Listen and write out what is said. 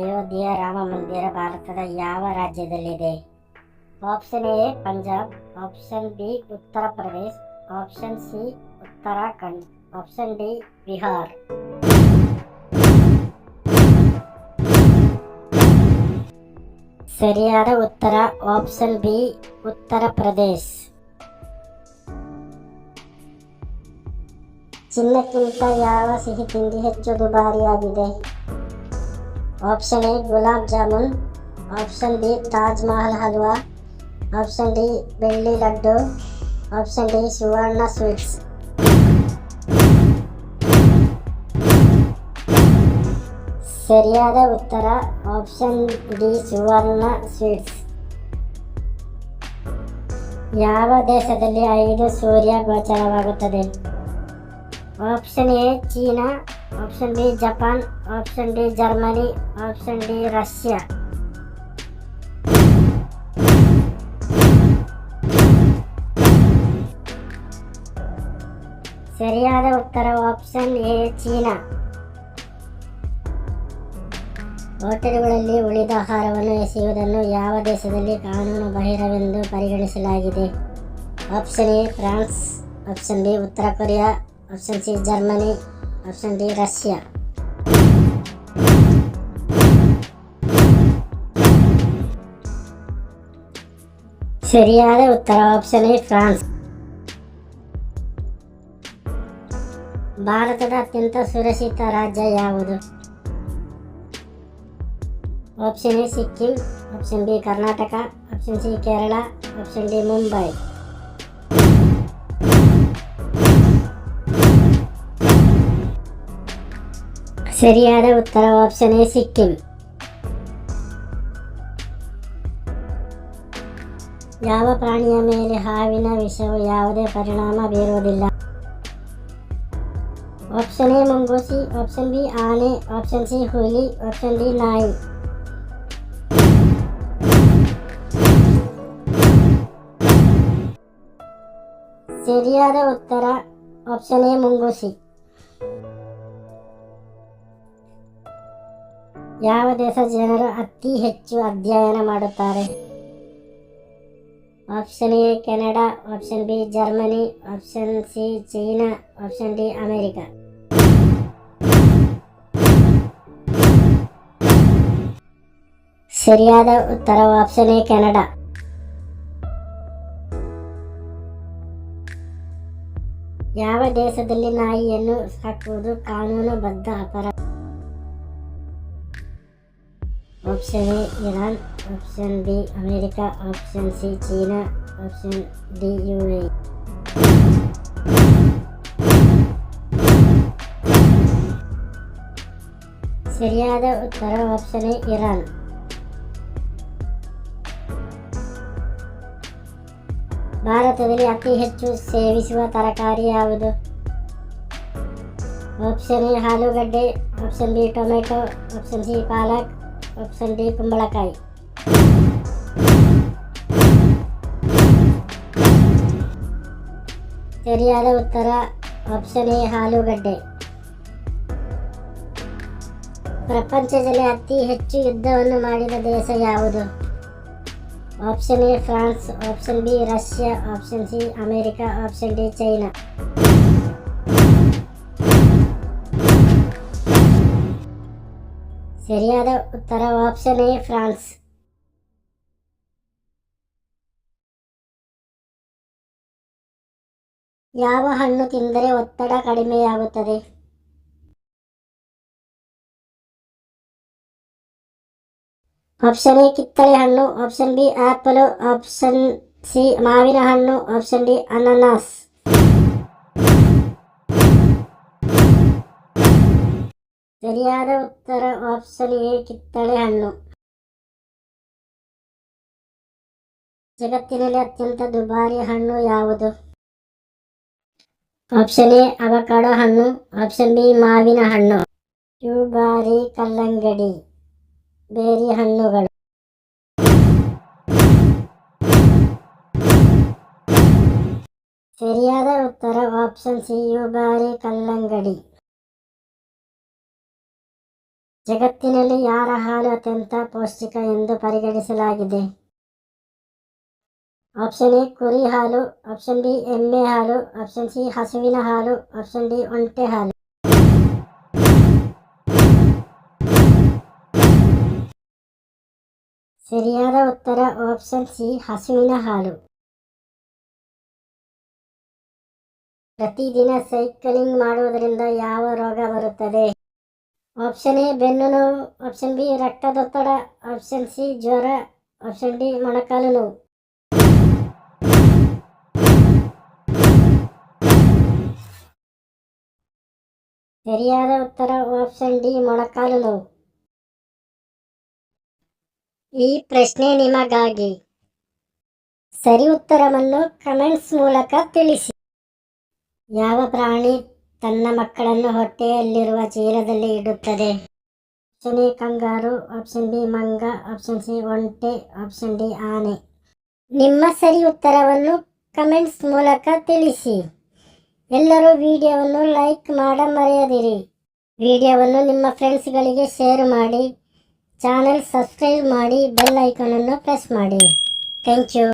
ಅಯೋಧ್ಯೆಯ ರಾಮ ಮಂದಿರ ಭಾರತದ ಯಾವ ರಾಜ್ಯದಲ್ಲಿದೆ? Option A, Punjab. Option B, Uttar Pradesh. Option C, Uttarakhand. Option D, Bihar. ಸರಿಯಾದ ಉತ್ತರ. Option B, Uttar Pradesh. ಚಿನ್ನಕ್ಕಿಂತ ಯಾವ ಸಿಹಿ ತಿಂಡಿ ಹೆಚ್ಚು ದುಬಾರಿಯಾಗಿದೆ? Option A gulab jamun option B Taj Mahal halwa option D ಬೆಳ್ಳಿ laddu option D Suvarna sweets ಸರಿಯಾದ ಉತ್ತರ ಆಪ್ಷನ್ ಡಿ ಸುವರ್ಣ ಸ್ವೀಟ್ಸ್ ಯಾವ ದೇಶದಲ್ಲಿ ಐದು ಸೂರ್ಯ ಗೋಚರವಾಗುತ್ತದೆ option A China option B Japan option D Germany option D Russia ಸರಿಯಾದ ಉತ್ತರ ಆಪ್ಷನ್ ಎ ಚೀನಾ. ಹೋಟೆಲ್ಗಳಲ್ಲಿ ಉಳಿದ ಆಹಾರವನ್ನು ಎಸೆಯುವುದನ್ನು ಯಾವ ದೇಶದಲ್ಲಿ ಕಾನೂನು ಬಾಹಿರವೆಂದು ಪರಿಗಣಿಸಲಾಗಿದೆ? Option A France option B ಉತ್ತರ Korea. Option C Germany option D Russia ಸರಿಯಾದ ಉತ್ತರ ಆಪ್ಷನ್ ಎ ಫ್ರಾನ್ಸ್ ಭಾರತದ ಅತ್ಯಂತ ಸುರಕ್ಷಿತ ರಾಜ್ಯ ಯಾವುದು option A Sikkim option B Karnataka option C Kerala option D Mumbai ಸರಿಯಾದ ಉತ್ತರ ಆಪ್ಷನ್ ಎ ಸಿಕ್ಕಿಂ ಯಾವ ಪ್ರಾಣಿಯ ಮೇಲೆ ಹಾವಿನ ವಿಷವು ಯಾವುದೇ ಪರಿಣಾಮ ಬೀರುವುದಿಲ್ಲ ಆಪ್ಷನ್ ಎ ಮುಂಗೂಸಿ ಆಪ್ಷನ್ ಬಿ ಆನೆ ಆಪ್ಷನ್ ಸಿ ಹುಲಿ ಆಪ್ಷನ್ ಡಿ ನಾಯಿ ಸರಿಯಾದ ಉತ್ತರ ಆಪ್ಷನ್ ಎ ಮುಂಗೂಸಿ ಯಾವ ದೇಶ ಜನರು ಅತಿ ಹೆಚ್ಚು ಅಧ್ಯಯನ ಮಾಡುತ್ತಾರೆ? Option A Canada option B Germany option C China option D America ಸರಿಯಾದ ಉತ್ತರ ಆಪ್ಷನ್ ಎ ಕೆನಡಾ ಯಾವ ದೇಶದಲ್ಲಿ ನಾಯಿಯನ್ನು ಸಾಕುವುದು ಕಾನೂನುಬದ್ಧ ಅಪರಾಧ? Option A Iran option B America option C China option D U A ಸರಿಯಾದ ಉತ್ತರ ಆಪ್ಷನ್ ಎ ಇರಾನ್ ಭಾರತದಲ್ಲಿ ಅತಿ ಹೆಚ್ಚು ಸೇವಿಸುವ ತರಕಾರಿ ಯಾವುದು ಆಪ್ಷನ್ ಎ ಆಲೂಗಡ್ಡೆ option B tomato option C ಪಾಲಕ್ ಆಪ್ಷನ್ ಡಿ ಕುಂಬಳಕಾಯಿ. ಸರಿಯಾದ ಉತ್ತರ ಆಪ್ಷನ್ ಎ ಆಲೂಗಡ್ಡೆ. ಪ್ರಪಂಚದಲ್ಲಿ ಅತಿ ಹೆಚ್ಚು ಯುದ್ಧವನ್ನು ಮಾಡಿದ ದೇಶ ಯಾವುದು? Option A France option B Russia option C America option D China. ಸರಿಯಾದ ಉತ್ತರ ಆಪ್ಷನ್ ಎ ಫ್ರಾನ್ಸ್. ಯಾವ ಹಣ್ಣು ತಿಂದರೆ ಒತ್ತಡ ಕಡಿಮೆಯಾಗುತ್ತದೆ? ಆಪ್ಷನ್ ಎ ಕಿತ್ತಳೆ ಹಣ್ಣು option B apple option C ಮಾವಿನ ಹಣ್ಣು ಆಪ್ಷನ್ ಡಿ ಅನಾನಸ್. ಸರಿಯಾದ ಉತ್ತರ ಆಪ್ಷನ್ ಎ ಕಿತ್ತಳೆ ಹಣ್ಣು. ಜಗತ್ತಿನಲ್ಲಿ ಅತ್ಯಂತ ದುಬಾರಿ ಹಣ್ಣು ಯಾವುದು? ಆಪ್ಷನ್ ಎ ಅವಕಾಡೋ ಹಣ್ಣು ಆಪ್ಷನ್ ಬಿ ಮಾವಿನ ಹಣ್ಣು. ದುಬಾರಿ ಕಲ್ಲಂಗಡಿ, ಬೇರಿ ಹಣ್ಣುಗಳು. ಸರಿಯಾದ ಉತ್ತರ ಆಪ್ಷನ್ ಸಿ ಯುಬಾರಿ ಕಲ್ಲಂಗಡಿ. ಜಗತ್ತಿನಲ್ಲಿ ಯಾರ ಹಾಲು ಅತ್ಯಂತ ಪೌಷ್ಟಿಕ ಎಂದು ಪರಿಗಣಿಸಲಾಗಿದೆ? ಆಪ್ಷನ್ ಎ, ಕುರಿ ಹಾಲು. ಆಪ್ಷನ್ ಬಿ, ಎಮ್ಮೆ ಹಾಲು. ಆಪ್ಷನ್ ಸಿ, ಹಸುವಿನ ಹಾಲು. ಆಪ್ಷನ್ ಡಿ, ಒಂಟೆ ಹಾಲು. ಸರಿಯಾದ ಉತ್ತರ, ಆಪ್ಷನ್ ಸಿ, ಹಸುವಿನ ಹಾಲು. ಪ್ರತಿದಿನ ಸೈಕ್ಲಿಂಗ್ ಮಾಡುವುದರಿಂದ ಯಾವ ರೋಗ ಬರುತ್ತದೆ? ಆಪ್ಷನ್ ಎ ಬೆನ್ನು ನೋವು ಆಪ್ಷನ್ ಬಿ ರಕ್ತದೊತ್ತಡ ಆಪ್ಷನ್ ಸಿ ಜ್ವರ. ಆಪ್ಷನ್ ಡಿ ಮೊಣಕಾಲು ನೋವು. ಸರಿಯಾದ ಉತ್ತರ ಆಪ್ಷನ್ ಡಿ ಮೊಣಕಾಲು ನೋವು. ಈ ಪ್ರಶ್ನೆ ನಿಮಗಾಗಿ. ಸರಿ ಉತ್ತರವನ್ನು ಕಮೆಂಟ್ಸ್ ಮೂಲಕ ತಿಳಿಸಿ. ಯಾವ ಪ್ರಾಣಿ? ತನ್ನ ಮಕ್ಕಳನ್ನು ಹೊಟ್ಟೆಯಲ್ಲಿರುವ ಚೀಲದಲ್ಲಿ ಇಡುತ್ತದೆ. Option A, kangaroo. Option B, ಮಂಗ. ಆಪ್ಷನ್ ಸಿ, ಒಂಟೆ. ಆಪ್ಷನ್ ಡಿ, ಆನೆ. ನಿಮ್ಮ ಸರಿ ಉತ್ತರವನ್ನು ಕಮೆಂಟ್ಸ್ ಮೂಲಕ ತಿಳಿಸಿ. ಎಲ್ಲರೂ ವಿಡಿಯೋವನ್ನು ಲೈಕ್ ಮಾಡ ಮರೆಯದಿರಿ. ವಿಡಿಯೋವನ್ನು ನಿಮ್ಮ ಫ್ರೆಂಡ್ಸ್ಗಳಿಗೆ ಶೇರ್ ಮಾಡಿ. ಚಾನಲ್ ಸಬ್ಸ್ಕ್ರೈಬ್ ಮಾಡಿ. ಬೆಲ್ ಐಕಾನನ್ನು ಪ್ರೆಸ್ ಮಾಡಿ. Thank you.